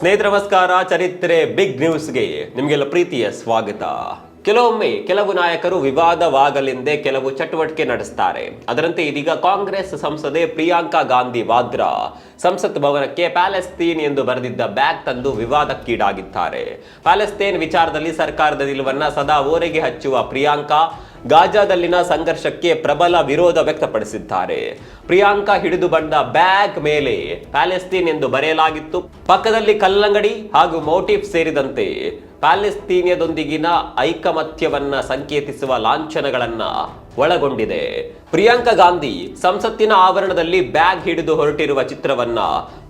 ಸ್ನೇಹಿತರ, ನಮಸ್ಕಾರ. ಚರಿತ್ರೆ ಬಿಗ್ ನ್ಯೂಸ್ಗೆ ನಿಮಗೆಲ್ಲ ಪ್ರೀತಿಯ ಸ್ವಾಗತ. ಕೆಲವೊಮ್ಮೆ ಕೆಲವು ನಾಯಕರು ವಿವಾದವಾಗಲೆಂದೇ ಕೆಲವು ಚಟುವಟಿಕೆ ನಡೆಸ್ತಾರೆ. ಅದರಂತೆ ಇದೀಗ ಕಾಂಗ್ರೆಸ್ ಸಂಸದೆ ಪ್ರಿಯಾಂಕಾ ಗಾಂಧಿ ವಾದ್ರಾ ಸಂಸತ್ ಭವನಕ್ಕೆ ಪ್ಯಾಲೆಸ್ತೀನ್ ಎಂದು ಬರೆದಿದ್ದ ಬ್ಯಾಗ್ ತಂದು ವಿವಾದಕ್ಕೀಡಾಗಿದ್ದಾರೆ. ಪ್ಯಾಲೆಸ್ತೀನ್ ವಿಚಾರದಲ್ಲಿ ಸರ್ಕಾರದ ನಿಲುವನ್ನ ಸದಾ ಓರೆಗೆ ಹಚ್ಚುವ ಪ್ರಿಯಾಂಕಾ ಗಾಜಾದಲ್ಲಿನ ಸಂಘರ್ಷಕ್ಕೆ ಪ್ರಬಲ ವಿರೋಧ ವ್ಯಕ್ತಪಡಿಸಿದ್ದಾರೆ. ಪ್ರಿಯಾಂಕಾ ಹಿಡಿದು ಬಂದ ಬ್ಯಾಗ್ ಮೇಲೆ ಪ್ಯಾಲೆಸ್ತೀನ್ ಎಂದು ಬರೆಯಲಾಗಿತ್ತು. ಪಕ್ಕದಲ್ಲಿ ಕಲ್ಲಂಗಡಿ ಹಾಗೂ ಮೋಟಿಫ್ ಸೇರಿದಂತೆ ಪ್ಯಾಲೆಸ್ತೀನಿಯದೊಂದಿಗಿನ ಐಕಮತ್ಯವನ್ನ ಸಂಕೇತಿಸುವ ಲಾಂಛನಗಳನ್ನ ಒಳಗೊಂಡಿದೆ. ಪ್ರಿಯಾಂಕಾ ಗಾಂಧಿ ಸಂಸತ್ತಿನ ಆವರಣದಲ್ಲಿ ಬ್ಯಾಗ್ ಹಿಡಿದು ಹೊರಟಿರುವ ಚಿತ್ರವನ್ನ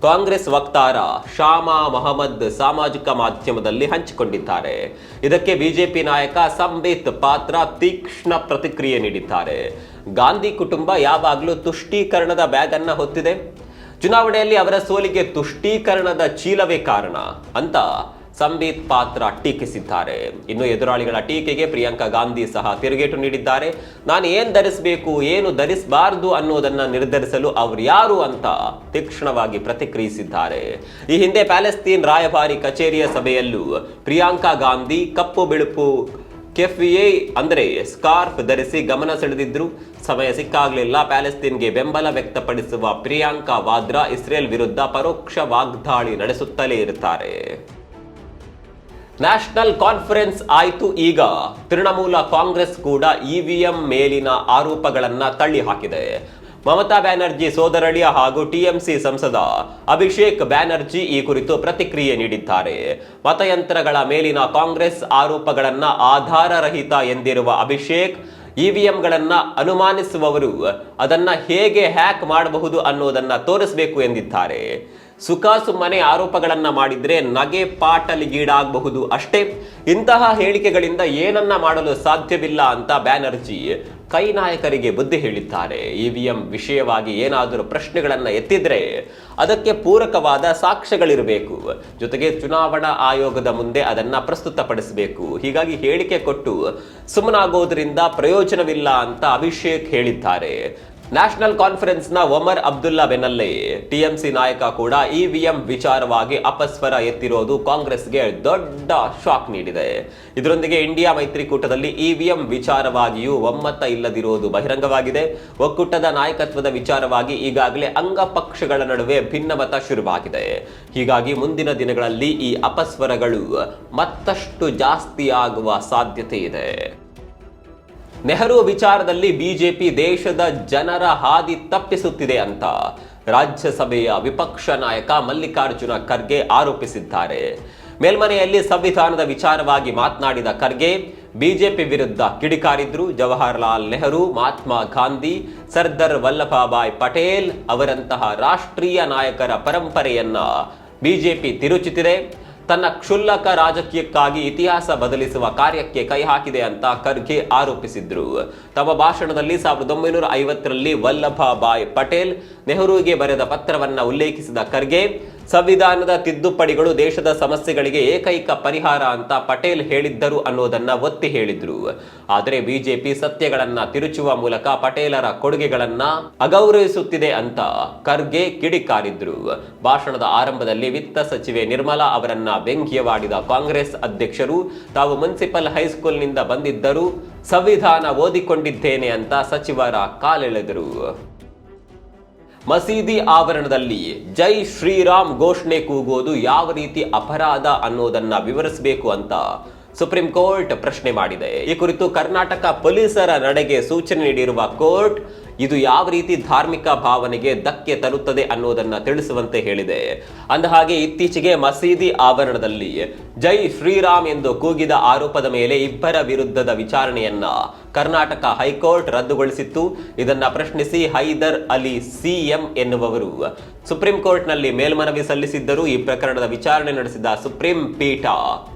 ಕಾಂಗ್ರೆಸ್ ವಕ್ತಾರ ಶಾಮಾ ಮಹಮ್ಮದ್ ಸಾಮಾಜಿಕ ಮಾಧ್ಯಮದಲ್ಲಿ ಹಂಚಿಕೊಂಡಿದ್ದಾರೆ. ಇದಕ್ಕೆ ಬಿಜೆಪಿ ನಾಯಕ ಸಂಬಿತ್ ಪಾತ್ರ ತೀಕ್ಷ್ಣ ಪ್ರತಿಕ್ರಿಯೆ ನೀಡಿದ್ದಾರೆ. ಗಾಂಧಿ ಕುಟುಂಬ ಯಾವಾಗಲೂ ತುಷ್ಟೀಕರಣದ ಬ್ಯಾಗ್ ಅನ್ನ ಹೊತ್ತಿದೆ. ಚುನಾವಣೆಯಲ್ಲಿ ಅವರ ಸೋಲಿಗೆ ತುಷ್ಟೀಕರಣದ ಚೀಲವೇ ಕಾರಣ ಅಂತ ಸಂಬಿತ್ ಪಾತ್ರ ಟೀಕಿಸಿದ್ದಾರೆ. ಇನ್ನು ಎದುರಾಳಿಗಳ ಟೀಕೆಗೆ ಪ್ರಿಯಾಂಕಾ ಗಾಂಧಿ ಸಹ ತಿರುಗೇಟು ನೀಡಿದ್ದಾರೆ. ನಾನು ಏನ್ ಧರಿಸಬೇಕು, ಏನು ಧರಿಸಬಾರದು ಅನ್ನೋದನ್ನ ನಿರ್ಧರಿಸಲು ಅವ್ರು ಯಾರು ಅಂತ ತೀಕ್ಷ್ಣವಾಗಿ ಪ್ರತಿಕ್ರಿಯಿಸಿದ್ದಾರೆ. ಈ ಹಿಂದೆ ಪ್ಯಾಲೆಸ್ತೀನ್ ರಾಯಭಾರಿ ಕಚೇರಿಯ ಸಭೆಯಲ್ಲೂ ಪ್ರಿಯಾಂಕಾ ಗಾಂಧಿ ಕಪ್ಪು ಬಿಳುಪು ಕೆಫಿಯೇ ಅಂದರೆ ಸ್ಕಾರ್ಫ್ ಧರಿಸಿ ಗಮನ ಸೆಳೆದಿದ್ರು ಸಮಯ ಸಿಕ್ಕಾಗಲಿಲ್ಲ. ಪ್ಯಾಲೆಸ್ತೀನ್ಗೆ ಬೆಂಬಲ ವ್ಯಕ್ತಪಡಿಸುವ ಪ್ರಿಯಾಂಕಾ ವಾದ್ರಾ ಇಸ್ರೇಲ್ ವಿರುದ್ಧ ಪರೋಕ್ಷ ವಾಗ್ದಾಳಿ ನಡೆಸುತ್ತಲೇ ಇರುತ್ತಾರೆ. ನ್ಯಾಷನಲ್ ಕಾನ್ಫರೆನ್ಸ್ ಆಯಿತು. ಈಗ ತೃಣಮೂಲ ಕಾಂಗ್ರೆಸ್ ಕೂಡ ಇವಿಎಂ ಮೇಲಿನ ಆರೋಪಗಳನ್ನು ತಳ್ಳಿ ಹಾಕಿದೆ ಮಮತಾ ಬ್ಯಾನರ್ಜಿ ಸೋದರಳಿಯ ಹಾಗೂ ಟಿಎಂಸಿ ಸಂಸದ ಅಭಿಷೇಕ್ ಬ್ಯಾನರ್ಜಿ ಈ ಕುರಿತು ಪ್ರತಿಕ್ರಿಯೆ ನೀಡಿದ್ದಾರೆ. ಮತಯಂತ್ರಗಳ ಮೇಲಿನ ಕಾಂಗ್ರೆಸ್ ಆರೋಪಗಳನ್ನು ಆಧಾರರಹಿತ ಎಂದಿರುವ ಅಭಿಷೇಕ್, ಇವಿಎಂಗಳನ್ನು ಅನುಮಾನಿಸುವವರು ಅದನ್ನ ಹೇಗೆ ಹ್ಯಾಕ್ ಮಾಡಬಹುದು ಅನ್ನೋದನ್ನ ತೋರಿಸಬೇಕು ಎಂದಿದ್ದಾರೆ. ಸುಖ ಸುಮ್ಮನೆ ಆರೋಪಗಳನ್ನ ಮಾಡಿದ್ರೆ ನಗೆ ಪಾಟಲಿಗೀಡಾಗಬಹುದು ಅಷ್ಟೇ. ಇಂತಹ ಹೇಳಿಕೆಗಳಿಂದ ಏನನ್ನ ಮಾಡಲು ಸಾಧ್ಯವಿಲ್ಲ ಅಂತ ಬ್ಯಾನರ್ಜಿ ಕೈ ನಾಯಕರಿಗೆ ಬುದ್ಧಿ ಹೇಳಿದ್ದಾರೆ. ಇವಿಎಂ ವಿಷಯವಾಗಿ ಏನಾದರೂ ಪ್ರಶ್ನೆಗಳನ್ನು ಎತ್ತಿದ್ರೆ ಅದಕ್ಕೆ ಪೂರಕವಾದ ಸಾಕ್ಷ್ಯಗಳಿರಬೇಕು. ಜೊತೆಗೆ ಚುನಾವಣಾ ಆಯೋಗದ ಮುಂದೆ ಅದನ್ನ ಪ್ರಸ್ತುತಪಡಿಸಬೇಕು. ಹೀಗಾಗಿ ಹೇಳಿಕೆ ಕೊಟ್ಟು ಸುಮ್ಮನಾಗೋದ್ರಿಂದ ಪ್ರಯೋಜನವಿಲ್ಲ ಅಂತ ಅಭಿಷೇಕ್ ಹೇಳಿದ್ದಾರೆ. ನ್ಯಾಷನಲ್ ಕಾನ್ಫರೆನ್ಸ್ನ ಒಮರ್ ಅಬ್ದುಲ್ಲಾ ಬೆನ್ನಲ್ಲೇ ಟಿಎಂಸಿ ನಾಯಕ ಕೂಡ ಇವಿಎಂ ವಿಚಾರವಾಗಿ ಅಪಸ್ವರ ಎತ್ತಿರೋದು ಕಾಂಗ್ರೆಸ್ಗೆ ದೊಡ್ಡ ಶಾಕ್ ನೀಡಿದೆ. ಇದರೊಂದಿಗೆ ಇಂಡಿಯಾ ಮೈತ್ರಿಕೂಟದಲ್ಲಿ ಇವಿಎಂ ವಿಚಾರವಾಗಿಯೂ ಒಮ್ಮತ ಇಲ್ಲದಿರುವುದು ಬಹಿರಂಗವಾಗಿದೆ. ಒಕ್ಕೂಟದ ನಾಯಕತ್ವದ ವಿಚಾರವಾಗಿ ಈಗಾಗಲೇ ಅಂಗಪಕ್ಷಗಳ ನಡುವೆ ಭಿನ್ನಮತ ಶುರುವಾಗಿದೆ. ಹೀಗಾಗಿ ಮುಂದಿನ ದಿನಗಳಲ್ಲಿ ಈ ಅಪಸ್ವರಗಳು ಮತ್ತಷ್ಟು ಜಾಸ್ತಿಯಾಗುವ ಸಾಧ್ಯತೆ ಇದೆ. ನೆಹರು ವಿಚಾರದಲ್ಲಿ ಬಿಜೆಪಿ ದೇಶದ ಜನರ ಹಾದಿ ತಪ್ಪಿಸುತ್ತಿದೆ ಅಂತ ರಾಜ್ಯಸಭೆಯ ವಿಪಕ್ಷ ನಾಯಕ ಮಲ್ಲಿಕಾರ್ಜುನ ಖರ್ಗೆ ಆರೋಪಿಸಿದ್ದಾರೆ. ಮೇಲ್ಮನೆಯಲ್ಲಿ ಸಂವಿಧಾನದ ವಿಚಾರವಾಗಿ ಮಾತನಾಡಿದ ಖರ್ಗೆ, ಬಿಜೆಪಿ ವಿರುದ್ಧ ಕಿಡಿಕಾರಿದ್ರು ಜವಾಹರಲಾಲ್ ನೆಹರು, ಮಹಾತ್ಮ ಗಾಂಧಿ, ಸರ್ದಾರ್ ವಲ್ಲಭಭಾಯ್ ಪಟೇಲ್ ಅವರಂತಹ ರಾಷ್ಟ್ರೀಯ ನಾಯಕರ ಪರಂಪರೆಯನ್ನ ಬಿಜೆಪಿ ತಿರುಚುತ್ತಿದೆ ತನ್ನ ಕ್ಷುಲ್ಲಕ ರಾಜಕೀಯಕ್ಕಾಗಿ ಇತಿಹಾಸ ಬದಲಿಸುವ ಕಾರ್ಯಕ್ಕೆ ಕೈ ಹಾಕಿದೆ ಅಂತ ಖರ್ಗೆ ಆರೋಪಿಸಿದ್ರು. ತಮ್ಮ ಭಾಷಣದಲ್ಲಿ ಸಾವಿರದ ಒಂಬೈನೂರ ಐವತ್ತರಲ್ಲಿ ವಲ್ಲಭಭಾಯ್ ಪಟೇಲ್ ನೆಹರುಗೆ ಬರೆದ ಪತ್ರವನ್ನ ಉಲ್ಲೇಖಿಸಿದ ಖರ್ಗೆ ಸಂವಿಧಾನದ ತಿದ್ದುಪಡಿಗಳು ದೇಶದ ಸಮಸ್ಯೆಗಳಿಗೆ ಏಕೈಕ ಪರಿಹಾರ ಅಂತ ಪಟೇಲ್ ಹೇಳಿದ್ದರು ಅನ್ನೋದನ್ನ ಒತ್ತಿ ಹೇಳಿದ್ರು. ಆದರೆ ಬಿಜೆಪಿ ಸತ್ಯಗಳನ್ನ ತಿರುಚುವ ಮೂಲಕ ಪಟೇಲರ ಕೊಡುಗೆಗಳನ್ನ ಅಗೌರವಿಸುತ್ತಿದೆ ಅಂತ ಖರ್ಗೆ ಕಿಡಿಕಾರಿದ್ರು. ಭಾಷಣದ ಆರಂಭದಲ್ಲಿ ವಿತ್ತ ಸಚಿವೆ ನಿರ್ಮಲಾ ಅವರನ್ನ ವ್ಯಂಗ್ಯವಾಡಿದ ಕಾಂಗ್ರೆಸ್ ಅಧ್ಯಕ್ಷರು, ತಾವು ಮುನ್ಸಿಪಲ್ ಹೈಸ್ಕೂಲ್ನಿಂದ ಬಂದಿದ್ದರು ಸಂವಿಧಾನ ಓದಿಕೊಂಡಿದ್ದೇನೆ ಅಂತ ಸಚಿವರ ಕಾಲೆಳೆದರು. ಮಸೀದಿ ಆವರಣದಲ್ಲಿ ಜೈ ಶ್ರೀರಾಮ್ ಘೋಷಣೆ ಕೂಗೋದು ಯಾವ ರೀತಿ ಅಪರಾಧ ಅನ್ನೋದನ್ನ ವಿವರಿಸಬೇಕು ಅಂತ ಸುಪ್ರೀಂ ಕೋರ್ಟ್ ಪ್ರಶ್ನೆ ಮಾಡಿದೆ. ಈ ಕುರಿತು ಕರ್ನಾಟಕ ಪೊಲೀಸರ ನಡೆಗೆ ಸೂಚನೆ ನೀಡಿರುವ ಕೋರ್ಟ್ ಇದು ಯಾವ ರೀತಿ ಧಾರ್ಮಿಕ ಭಾವನೆಗೆ ಧಕ್ಕೆ ತರುತ್ತದೆ ಅನ್ನೋದನ್ನ ತಿಳಿಸುವಂತೆ ಹೇಳಿದೆ. ಅಂದಹಾಗೆ ಇತ್ತೀಚೆಗೆ ಮಸೀದಿ ಆವರಣದಲ್ಲಿ ಜೈ ಶ್ರೀರಾಮ್ ಎಂದು ಕೂಗಿದ ಆರೋಪದ ಮೇಲೆ ಇಬ್ಬರ ವಿರುದ್ಧದ ವಿಚಾರಣೆಯನ್ನ ಕರ್ನಾಟಕ ಹೈಕೋರ್ಟ್ ರದ್ದುಗೊಳಿಸಿತ್ತು. ಇದನ್ನ ಪ್ರಶ್ನಿಸಿ ಹೈದರ್ ಅಲಿ ಸಿಎಂ ಎನ್ನುವವರು ಸುಪ್ರೀಂ ಕೋರ್ಟ್ನಲ್ಲಿ ಮೇಲ್ಮನವಿ ಸಲ್ಲಿಸಿದ್ದರು ಈ ಪ್ರಕರಣದ ವಿಚಾರಣೆ ನಡೆಸಿದ ಸುಪ್ರೀಂ ಪೀಠ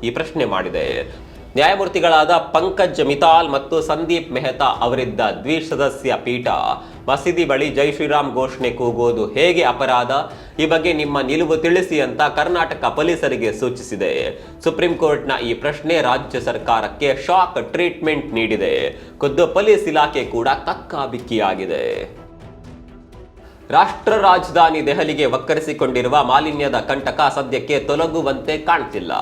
ಈ ಪ್ರಶ್ನೆ ಮಾಡಿದೆ. ನ್ಯಾಯಮೂರ್ತಿಗಳಾದ ಪಂಕಜ್ ಮಿತಾಲ್ ಮತ್ತು ಸಂದೀಪ್ ಮೆಹ್ತಾ ಅವರಿದ್ದ ದ್ವಿಸದಸ್ಯ ಪೀಠ. ಮಸೀದಿ ಬಳಿ ಜೈ ಶ್ರೀರಾಮ್ ಘೋಷಣೆ ಕೂಗೋದು ಹೇಗೆ ಅಪರಾಧ? ಈ ಬಗ್ಗೆ ನಿಮ್ಮ ನಿಲುವು ತಿಳಿಸಿ ಅಂತ ಕರ್ನಾಟಕ ಪೊಲೀಸರಿಗೆ ಸೂಚಿಸಿದೆ. ಸುಪ್ರೀಂ ಕೋರ್ಟ್ನ ಈ ಪ್ರಶ್ನೆ ರಾಜ್ಯ ಸರ್ಕಾರಕ್ಕೆ ಶಾಕ್ ಟ್ರೀಟ್ಮೆಂಟ್ ನೀಡಿದೆ. ಖುದ್ದು ಪೊಲೀಸ್ ಇಲಾಖೆ ಕೂಡ ಕಕ್ಕಾಬಿಕ್ಕಿಯಾಗಿದೆ ರಾಷ್ಟ್ರ ರಾಜಧಾನಿ ದೆಹಲಿಗೆ ಒಕ್ಕರಿಸಿಕೊಂಡಿರುವ ಮಾಲಿನ್ಯದ ಕಂಟಕ ಸದ್ಯಕ್ಕೆ ತೊಲಗುವಂತೆ ಕಾಣ್ತಿಲ್ಲ.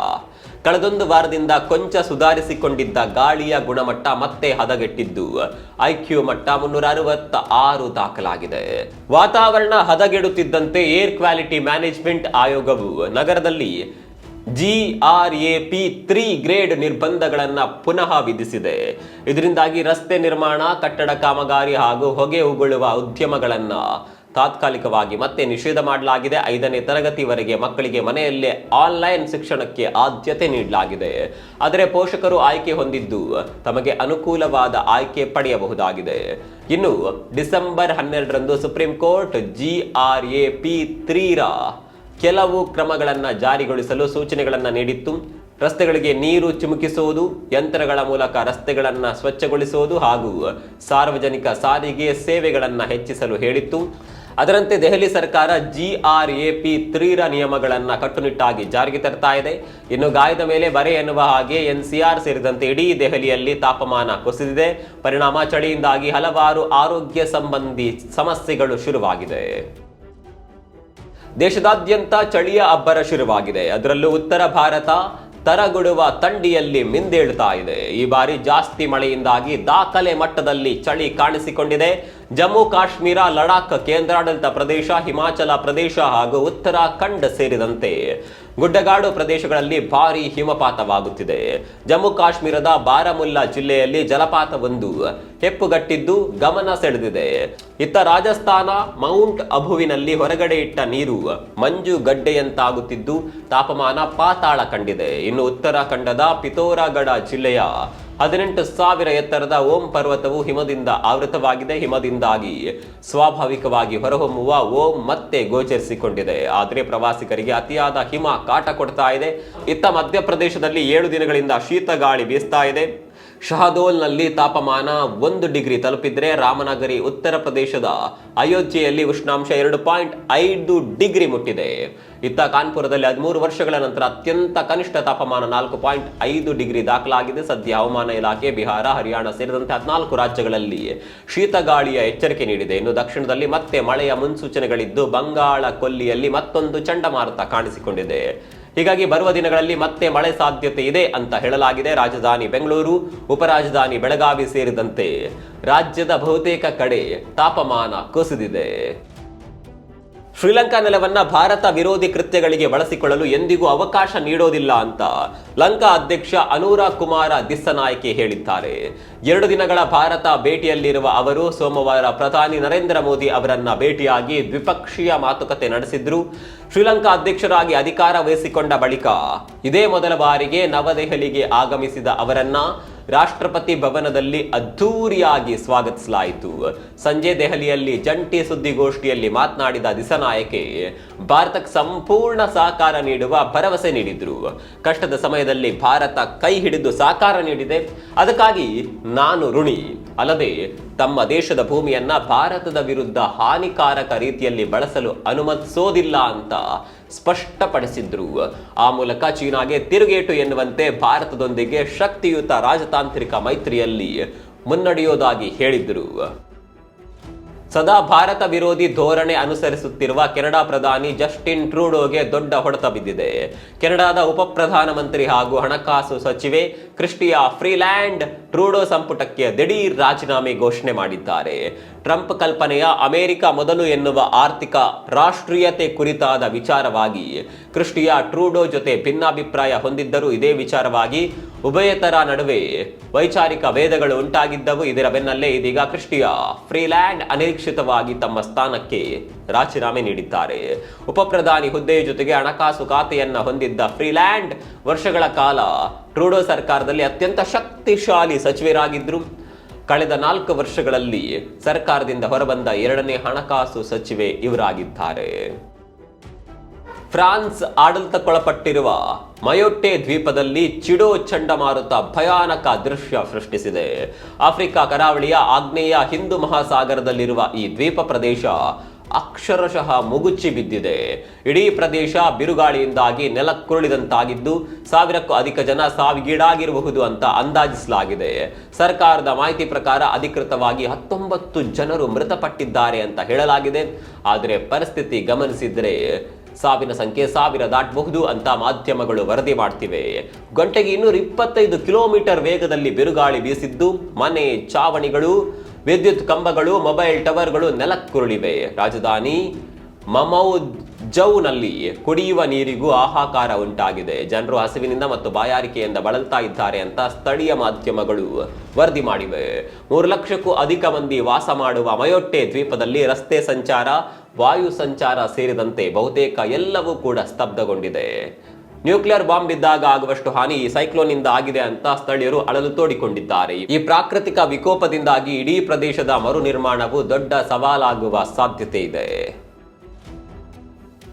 ಕಳೆದೊಂದು ವಾರದಿಂದ ಕೊಂಚ ಸುಧಾರಿಸಿಕೊಂಡಿದ್ದ ಗಾಳಿಯ ಗುಣಮಟ್ಟ ಮತ್ತೆ ಹದಗೆಟ್ಟಿದ್ದು. ಐಕ್ಯೂ ಮಟ್ಟ ಮುನ್ನೂರ ಅರವತ್ತ ಆರು ದಾಖಲಾಗಿದೆ. ವಾತಾವರಣ ಹದಗೆಡುತ್ತಿದ್ದಂತೆ ಏರ್ ಕ್ವಾಲಿಟಿ ಮ್ಯಾನೇಜ್ಮೆಂಟ್ ಆಯೋಗವು ನಗರದಲ್ಲಿ ಜಿಆರ್ಎಪಿ ತ್ರೀ ಗ್ರೇಡ್ ನಿರ್ಬಂಧಗಳನ್ನ ಪುನಃ ವಿಧಿಸಿದೆ. ಇದರಿಂದಾಗಿ ರಸ್ತೆ ನಿರ್ಮಾಣ, ಕಟ್ಟಡ ಕಾಮಗಾರಿ ಹಾಗೂ ಹೊಗೆ ಉಗುಳುವ ಉದ್ಯಮಗಳನ್ನ ತಾತ್ಕಾಲಿಕವಾಗಿ ಮತ್ತೆ ನಿಷೇಧ ಮಾಡಲಾಗಿದೆ. ಐದನೇ ತರಗತಿವರೆಗೆ ಮಕ್ಕಳಿಗೆ ಮನೆಯಲ್ಲೇ ಆನ್ಲೈನ್ ಶಿಕ್ಷಣಕ್ಕೆ ಆದ್ಯತೆ ನೀಡಲಾಗಿದೆ. ಆದರೆ ಪೋಷಕರು ಆಯ್ಕೆ ಹೊಂದಿದ್ದು ತಮಗೆ ಅನುಕೂಲವಾದ ಆಯ್ಕೆ ಪಡೆಯಬಹುದಾಗಿದೆ. ಇನ್ನು ಡಿಸೆಂಬರ್ ಹನ್ನೆರಡರಂದು ಸುಪ್ರೀಂ ಕೋರ್ಟ್ ಜಿಆರ್ಎಪಿ ತ್ರೀರ ಕೆಲವು ಕ್ರಮಗಳನ್ನು ಜಾರಿಗೊಳಿಸಲು ಸೂಚನೆಗಳನ್ನು ನೀಡಿತ್ತು. ರಸ್ತೆಗಳಿಗೆ ನೀರು ಚಿಮುಕಿಸುವುದು ಯಂತ್ರಗಳ ಮೂಲಕ ರಸ್ತೆಗಳನ್ನು ಸ್ವಚ್ಛಗೊಳಿಸುವುದು ಹಾಗೂ ಸಾರ್ವಜನಿಕ ಸಾರಿಗೆ ಸೇವೆಗಳನ್ನು ಹೆಚ್ಚಿಸಲು ಹೇಳಿತ್ತು. ಅದರಂತೆ ದೆಹಲಿ ಸರ್ಕಾರ ಜಿಆರ್ಎಪಿ ತ್ರೀರ ನಿಯಮಗಳನ್ನು ಕಟ್ಟುನಿಟ್ಟಾಗಿ ಜಾರಿಗೆ ತರ್ತಾ ಇದೆ. ಇನ್ನು ಗಾಯದ ಮೇಲೆ ಬರೆ ಎನ್ನುವ ಹಾಗೆ ಎನ್ಸಿಆರ್ ಸೇರಿದಂತೆ ಇಡೀ ದೆಹಲಿಯಲ್ಲಿ ತಾಪಮಾನ ಕುಸಿದಿದೆ. ಪರಿಣಾಮ ಚಳಿಯಿಂದಾಗಿ ಹಲವಾರು ಆರೋಗ್ಯ ಸಂಬಂಧಿ ಸಮಸ್ಯೆಗಳು ಶುರುವಾಗಿದೆ. ದೇಶದಾದ್ಯಂತ ಚಳಿಯ ಅಬ್ಬರ ಶುರುವಾಗಿದೆ. ಅದರಲ್ಲೂ ಉತ್ತರ ಭಾರತ ತರಗುಡುವ ತಂಡಿಯಲ್ಲಿ ಮಿಂದೇಳ್ತಾ ಇದೆ. ಈ ಬಾರಿ ಜಾಸ್ತಿ ಮಳೆಯಿಂದಾಗಿ ದಾಖಲೆ ಮಟ್ಟದಲ್ಲಿ ಚಳಿ ಕಾಣಿಸಿಕೊಂಡಿದೆ. ಜಮ್ಮು ಕಾಶ್ಮೀರ ಲಡಾಖ್ ಕೇಂದ್ರಾಡಳಿತ ಪ್ರದೇಶ, ಹಿಮಾಚಲ ಪ್ರದೇಶ ಹಾಗೂ ಉತ್ತರಾಖಂಡ್ ಸೇರಿದಂತೆ ಗುಡ್ಡಗಾಡು ಪ್ರದೇಶಗಳಲ್ಲಿ ಭಾರಿ ಹಿಮಪಾತವಾಗುತ್ತಿದೆ. ಜಮ್ಮು ಕಾಶ್ಮೀರದ ಬಾರಾಮುಲ್ಲಾ ಜಿಲ್ಲೆಯಲ್ಲಿ ಜಲಪಾತವೊಂದು ಹೆಪ್ಪುಗಟ್ಟಿದ್ದು ಗಮನ ಸೆಳೆದಿದೆ. ಇತ್ತ ರಾಜಸ್ಥಾನ, ಮೌಂಟ್ ಅಬುವಿನಲ್ಲಿ ಹೊರಗಡೆ ಇಟ್ಟ ನೀರು ಮಂಜುಗಡ್ಡೆಯಂತಾಗುತ್ತಿದ್ದು ತಾಪಮಾನ ಪಾತಾಳ ಕಂಡಿದೆ. ಇನ್ನು ಉತ್ತರಾಖಂಡದ ಪಿತೋರಾಗಢ ಜಿಲ್ಲೆಯ ಹದಿನೆಂಟು ಸಾವಿರ ಎತ್ತರದ ಓಂ ಪರ್ವತವು ಹಿಮದಿಂದ ಆವೃತವಾಗಿದೆ. ಹಿಮದಿಂದಾಗಿ ಸ್ವಾಭಾವಿಕವಾಗಿ ಹೊರಹೊಮ್ಮುವ ಓಂ ಮತ್ತೆ ಗೋಚರಿಸಿಕೊಂಡಿದೆ. ಆದರೆ ಪ್ರವಾಸಿಗರಿಗೆ ಅತಿಯಾದ ಹಿಮ ಕಾಟ ಕೊಡ್ತಾ ಇದೆ. ಇತ್ತ ಮಧ್ಯಪ್ರದೇಶದಲ್ಲಿ ಏಳು ದಿನಗಳಿಂದ ಶೀತ ಗಾಳಿ ಬೀಸ್ತಾ ಇದೆ. ಶಹದೋಲ್ನಲ್ಲಿ ತಾಪಮಾನ ಒಂದು ಡಿಗ್ರಿ ತಲುಪಿದ್ರೆ ರಾಮನಗರಿ ಉತ್ತರ ಪ್ರದೇಶದ ಅಯೋಧ್ಯೆಯಲ್ಲಿ ಉಷ್ಣಾಂಶ ಎರಡು ಪಾಯಿಂಟ್ ಐದು ಡಿಗ್ರಿ ಮುಟ್ಟಿದೆ. ಇತ್ತ ಕಾನ್ಪುರದಲ್ಲಿ ಹದಿಮೂರು ವರ್ಷಗಳ ನಂತರ ಅತ್ಯಂತ ಕನಿಷ್ಠ ತಾಪಮಾನ ನಾಲ್ಕು ಪಾಯಿಂಟ್ ಐದು ಡಿಗ್ರಿ ದಾಖಲಾಗಿದೆ. ಸದ್ಯ ಹವಾಮಾನ ಇಲಾಖೆ, ಬಿಹಾರ, ಹರಿಯಾಣ ಸೇರಿದಂತೆ ಹದಿನಾಲ್ಕು ರಾಜ್ಯಗಳಲ್ಲಿ ಶೀತಗಾಳಿಯ ಎಚ್ಚರಿಕೆ ನೀಡಿದೆ. ಇನ್ನು ದಕ್ಷಿಣದಲ್ಲಿ ಮತ್ತೆ ಮಳೆಯ ಮುನ್ಸೂಚನೆಗಳಿದ್ದು ಬಂಗಾಳ ಕೊಲ್ಲಿಯಲ್ಲಿ ಮತ್ತೊಂದು ಚಂಡಮಾರುತ ಕಾಣಿಸಿಕೊಂಡಿದೆ. ಹೀಗಾಗಿ ಬರುವ ದಿನಗಳಲ್ಲಿ ಮತ್ತೆ ಮಳೆ ಸಾಧ್ಯತೆ ಇದೆ ಅಂತ ಹೇಳಲಾಗಿದೆ ರಾಜಧಾನಿ ಬೆಂಗಳೂರು, ಉಪರಾಜಧಾನಿ ಬೆಳಗಾವಿ ಸೇರಿದಂತೆ ರಾಜ್ಯದ ಬಹುತೇಕ ಕಡೆ ತಾಪಮಾನ ಕುಸಿದಿದೆ. ಶ್ರೀಲಂಕಾ ನೆಲವನ್ನ ಭಾರತ ವಿರೋಧಿ ಕೃತ್ಯಗಳಿಗೆ ಬಳಸಿಕೊಳ್ಳಲು ಎಂದಿಗೂ ಅವಕಾಶ ನೀಡೋದಿಲ್ಲ ಅಂತ ಲಂಕಾ ಅಧ್ಯಕ್ಷ ಅನೂರ ಕುಮಾರ ದಿಸ್ಸನಾಯಕೆ ಹೇಳಿದ್ದಾರೆ. ಎರಡು ದಿನಗಳ ಭಾರತ ಭೇಟಿಯಲ್ಲಿರುವ ಅವರು ಸೋಮವಾರ ಪ್ರಧಾನಿ ನರೇಂದ್ರ ಮೋದಿ ಅವರನ್ನ ಭೇಟಿಯಾಗಿ ದ್ವಿಪಕ್ಷೀಯ ಮಾತುಕತೆ ನಡೆಸಿದ್ರು. ಶ್ರೀಲಂಕಾ ಅಧ್ಯಕ್ಷರಾಗಿ ಅಧಿಕಾರ ವಹಿಸಿಕೊಂಡ ಬಳಿಕ ಇದೇ ಮೊದಲ ಬಾರಿಗೆ ನವದೆಹಲಿಗೆ ಆಗಮಿಸಿದ ಅವರನ್ನ ರಾಷ್ಟ್ರಪತಿ ಭವನದಲ್ಲಿ ಅದ್ಧೂರಿಯಾಗಿ ಸ್ವಾಗತಿಸಲಾಯಿತು. ಸಂಜೆ ದೆಹಲಿಯಲ್ಲಿ ಜಂಟಿ ಸುದ್ದಿಗೋಷ್ಠಿಯಲ್ಲಿ ಮಾತನಾಡಿದ ದಿಸನಾಯಕೆ, ಭಾರತಕ್ಕೆ ಸಂಪೂರ್ಣ ಸಹಕಾರ ನೀಡುವ ಭರವಸೆ ನೀಡಿದ್ರು. ಕಷ್ಟದ ಸಮಯದಲ್ಲಿ ಭಾರತ ಕೈ ಹಿಡಿದು ಸಹಕಾರ ನೀಡಿದೆ. ಅದಕ್ಕಾಗಿ ನಾನು ಋಣಿ. ಅಲ್ಲದೆ ತಮ್ಮ ದೇಶದ ಭೂಮಿಯನ್ನ ಭಾರತದ ವಿರುದ್ಧ ಹಾನಿಕಾರಕ ರೀತಿಯಲ್ಲಿ ಬಳಸಲು ಅನುಮತಿಸೋದಿಲ್ಲ ಅಂತ ಸ್ಪಷ್ಟಪಡಿಸಿದ್ರು. ಆ ಮೂಲಕ ಚೀನಾಗೆ ತಿರುಗೇಟು ಎನ್ನುವಂತೆ ಭಾರತದೊಂದಿಗೆ ಶಕ್ತಿಯುತ ರಾಜತಾಂತ್ರಿಕ ಮೈತ್ರಿಯಲ್ಲಿ ಮುನ್ನಡೆಯೋದಾಗಿ ಹೇಳಿದ್ರು. ಸದಾ ಭಾರತ ವಿರೋಧಿ ಧೋರಣೆ ಅನುಸರಿಸುತ್ತಿರುವ ಕೆನಡಾ ಪ್ರಧಾನಿ ಜಸ್ಟಿನ್ ಟ್ರೂಡೋಗೆ ದೊಡ್ಡ ಹೊಡೆತ ಬಿದ್ದಿದೆ. ಕೆನಡಾದ ಉಪ ಪ್ರಧಾನಮಂತ್ರಿ ಹಾಗೂ ಹಣಕಾಸು ಸಚಿವೆ ಕ್ರಿಸ್ಟಿಯಾ ಫ್ರೀಲ್ಯಾಂಡ್ ಟ್ರೂಡೋ ಸಂಪುಟಕ್ಕೆ ದಿಢೀರ್ ರಾಜೀನಾಮೆ ಘೋಷಣೆ ಮಾಡಿದ್ದಾರೆ. ಟ್ರಂಪ್ ಕಲ್ಪನೆಯ ಅಮೆರಿಕ ಮೊದಲು ಎನ್ನುವ ಆರ್ಥಿಕ ರಾಷ್ಟ್ರೀಯತೆ ಕುರಿತಾದ ವಿಚಾರವಾಗಿ ಕ್ರಿಸ್ಟಿಯಾ ಟ್ರೂಡೋ ಜೊತೆ ಭಿನ್ನಾಭಿಪ್ರಾಯ ಹೊಂದಿದ್ದರು ಇದೇ ವಿಚಾರವಾಗಿ ಉಭಯತರ ನಡುವೆ ವೈಚಾರಿಕ ಭೇದಗಳು ಉಂಟಾಗಿದ್ದವು. ಇದರ ಬೆನ್ನಲ್ಲೇ ಇದೀಗ ಕ್ರಿಸ್ಟಿಯಾ ಫ್ರೀಲ್ಯಾಂಡ್ ಅನಿರೀಕ್ಷಿತವಾಗಿ ತಮ್ಮ ಸ್ಥಾನಕ್ಕೆ ರಾಜೀನಾಮೆ ನೀಡಿದ್ದಾರೆ. ಉಪ ಪ್ರಧಾನಿ ಹುದ್ದೆಯ ಜೊತೆಗೆ ಹಣಕಾಸು ಖಾತೆಯನ್ನು ಹೊಂದಿದ್ದ ಫ್ರೀಲ್ಯಾಂಡ್ ವರ್ಷಗಳ ಕಾಲ ಟ್ರೂಡೋ ಸರ್ಕಾರದಲ್ಲಿ ಅತ್ಯಂತ ಶಕ್ತಿಶಾಲಿ ಸಚಿವರಾಗಿದ್ರು. ಕಳೆದ ನಾಲ್ಕು ವರ್ಷಗಳಲ್ಲಿ ಸರ್ಕಾರದಿಂದ ಹೊರಬಂದ ಎರಡನೇ ಹಣಕಾಸು ಸಚಿವೆ ಇವರಾಗಿದ್ದಾರೆ. ಫ್ರಾನ್ಸ್ ಆಡಳಿತಕ್ಕೊಳಪಟ್ಟಿರುವ ಮಯೋಟೆ ದ್ವೀಪದಲ್ಲಿ ಚಿಡೋ ಚಂಡಮಾರುತ ಭಯಾನಕ ದೃಶ್ಯ ಸೃಷ್ಟಿಸಿದೆ. ಆಫ್ರಿಕಾ ಕರಾವಳಿಯ ಆಗ್ನೇಯ ಹಿಂದೂ ಮಹಾಸಾಗರದಲ್ಲಿರುವ ಈ ದ್ವೀಪ ಪ್ರದೇಶ ಅಕ್ಷರಶಃ ಮುಗುಚಿ ಬಿದ್ದಿದೆ. ಇಡೀ ಪ್ರದೇಶ ಬಿರುಗಾಳಿಯಿಂದಾಗಿ ನೆಲಕ್ಕುರುಳಿದಂತಾಗಿದ್ದು ಸಾವಿರಕ್ಕೂ ಅಧಿಕ ಜನ ಸಾವಿಗೀಡಾಗಿರಬಹುದು ಅಂತ ಅಂದಾಜಿಸಲಾಗಿದೆ. ಸರ್ಕಾರದ ಮಾಹಿತಿ ಪ್ರಕಾರ ಅಧಿಕೃತವಾಗಿ ಹತ್ತೊಂಬತ್ತು ಜನರು ಮೃತಪಟ್ಟಿದ್ದಾರೆ ಅಂತ ಹೇಳಲಾಗಿದೆ. ಆದರೆ ಪರಿಸ್ಥಿತಿ ಗಮನಿಸಿದರೆ ಸಾವಿನ ಸಂಖ್ಯೆ ಸಾವಿರ ದಾಟಬಹುದು ಅಂತ ಮಾಧ್ಯಮಗಳು ವರದಿ ಮಾಡ್ತಿವೆ. ಗಂಟೆಗೆ ಇನ್ನೂರ ಇಪ್ಪತ್ತೈದು ಕಿಲೋಮೀಟರ್ ವೇಗದಲ್ಲಿ ಬಿರುಗಾಳಿ ಬೀಸಿದ್ದು ಮನೆ ಚಾವಣಿಗಳು ವಿದ್ಯುತ್ ಕಂಬಗಳು, ಮೊಬೈಲ್ ಟವರ್ಗಳು ನೆಲಕ್ಕುರುಳಿವೆ. ರಾಜಧಾನಿ ಮಮೌಜೌನಲ್ಲಿ ಕುಡಿಯುವ ನೀರಿಗೂ ಹಾಹಾಕಾರ ಉಂಟಾಗಿದೆ. ಜನರು ಹಸಿವಿನಿಂದ ಮತ್ತು ಬಾಯಾರಿಕೆಯಿಂದ ಬಳಲ್ತಾ ಇದ್ದಾರೆ ಅಂತ ಸ್ಥಳೀಯ ಮಾಧ್ಯಮಗಳು ವರದಿ ಮಾಡಿವೆ. ಮೂರು ಲಕ್ಷಕ್ಕೂ ಅಧಿಕ ಮಂದಿ ವಾಸ ಮಾಡುವ ಮಯೋಟ್ಟೆ ದ್ವೀಪದಲ್ಲಿ ರಸ್ತೆ ಸಂಚಾರ, ವಾಯು ಸಂಚಾರ ಸೇರಿದಂತೆ ಬಹುತೇಕ ಎಲ್ಲವೂ ಕೂಡ ಸ್ತಬ್ಧಗೊಂಡಿದೆ. ನ್ಯೂಕ್ಲಿಯರ್ ಬಾಂಬ್ ಇದ್ದಾಗ ಆಗುವಷ್ಟು ಹಾನಿ ಈ ಸೈಕ್ಲೋನ್ ಇಂದ ಆಗಿದೆ ಅಂತ ಸ್ಥಳೀಯರು ಅಳಲು ತೋಡಿಕೊಂಡಿದ್ದಾರೆ. ಈ ಪ್ರಾಕೃತಿಕ ವಿಕೋಪದಿಂದಾಗಿ ಇಡೀ ಪ್ರದೇಶದ ಮರು ನಿರ್ಮಾಣವು ದೊಡ್ಡ ಸವಾಲಾಗುವ ಸಾಧ್ಯತೆ ಇದೆ.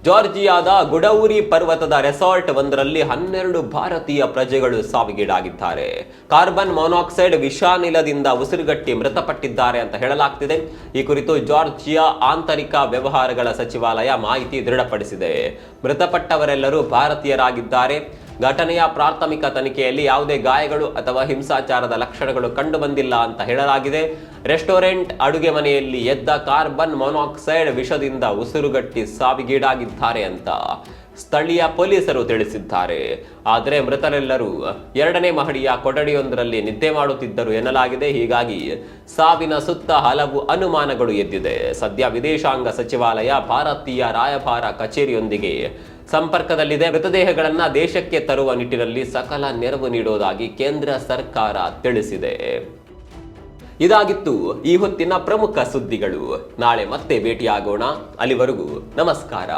ಜಾರ್ಜಿಯಾದ ಗುಡೌರಿ ಪರ್ವತದ ರೆಸಾರ್ಟ್ ಒಂದರಲ್ಲಿ ಹನ್ನೆರಡು ಭಾರತೀಯ ಪ್ರಜೆಗಳು ಸಾವಿಗೀಡಾಗಿದ್ದಾರೆ. ಕಾರ್ಬನ್ ಮೊನಾಕ್ಸೈಡ್ ವಿಷಾನಿಲದಿಂದ ಉಸಿರುಗಟ್ಟಿ ಮೃತಪಟ್ಟಿದ್ದಾರೆ ಅಂತ ಹೇಳಲಾಗ್ತಿದೆ. ಈ ಕುರಿತು ಜಾರ್ಜಿಯಾ ಆಂತರಿಕ ವ್ಯವಹಾರಗಳ ಸಚಿವಾಲಯ ಮಾಹಿತಿ ದೃಢಪಡಿಸಿದೆ. ಮೃತಪಟ್ಟವರೆಲ್ಲರೂ ಭಾರತೀಯರಾಗಿದ್ದಾರೆ. ಘಟನೆಯ ಪ್ರಾಥಮಿಕ ತನಿಖೆಯಲ್ಲಿ ಯಾವುದೇ ಗಾಯಗಳು ಅಥವಾ ಹಿಂಸಾಚಾರದ ಲಕ್ಷಣಗಳು ಕಂಡುಬಂದಿಲ್ಲ ಅಂತ ಹೇಳಲಾಗಿದೆ. ರೆಸ್ಟೋರೆಂಟ್ ಅಡುಗೆ ಮನೆಯಲ್ಲಿ ಎದ್ದ ಕಾರ್ಬನ್ ಮೊನಾಕ್ಸೈಡ್ ವಿಷದಿಂದ ಉಸಿರುಗಟ್ಟಿ ಸಾವಿಗೀಡಾಗಿದ್ದಾರೆ ಅಂತ ಸ್ಥಳೀಯ ಪೊಲೀಸರು ತಿಳಿಸಿದ್ದಾರೆ. ಆದರೆ ಮೃತರೆಲ್ಲರೂ ಎರಡನೇ ಮಹಡಿಯ ಕೊಠಡಿಯೊಂದರಲ್ಲಿ ನಿದ್ದೆ ಮಾಡುತ್ತಿದ್ದರು ಎನ್ನಲಾಗಿದೆ. ಹೀಗಾಗಿ ಸಾವಿನ ಸುತ್ತ ಹಲವು ಅನುಮಾನಗಳು ಎದ್ದಿದೆ. ಸದ್ಯ ವಿದೇಶಾಂಗ ಸಚಿವಾಲಯ ಭಾರತೀಯ ರಾಯಭಾರ ಕಚೇರಿಯೊಂದಿಗೆ ಸಂಪರ್ಕದಲ್ಲಿದೆ. ಮೃತದೇಹಗಳನ್ನ ದೇಶಕ್ಕೆ ತರುವ ನಿಟ್ಟಿನಲ್ಲಿ ಸಕಲ ನೆರವು ನೀಡುವುದಾಗಿ ಕೇಂದ್ರ ಸರ್ಕಾರ ತಿಳಿಸಿದೆ. ಇದಾಗಿತ್ತು ಈ ಹೊತ್ತಿನ ಪ್ರಮುಖ ಸುದ್ದಿಗಳು. ನಾಳೆ ಮತ್ತೆ ಭೇಟಿಯಾಗೋಣ. ಅಲ್ಲಿವರೆಗೂ ನಮಸ್ಕಾರ.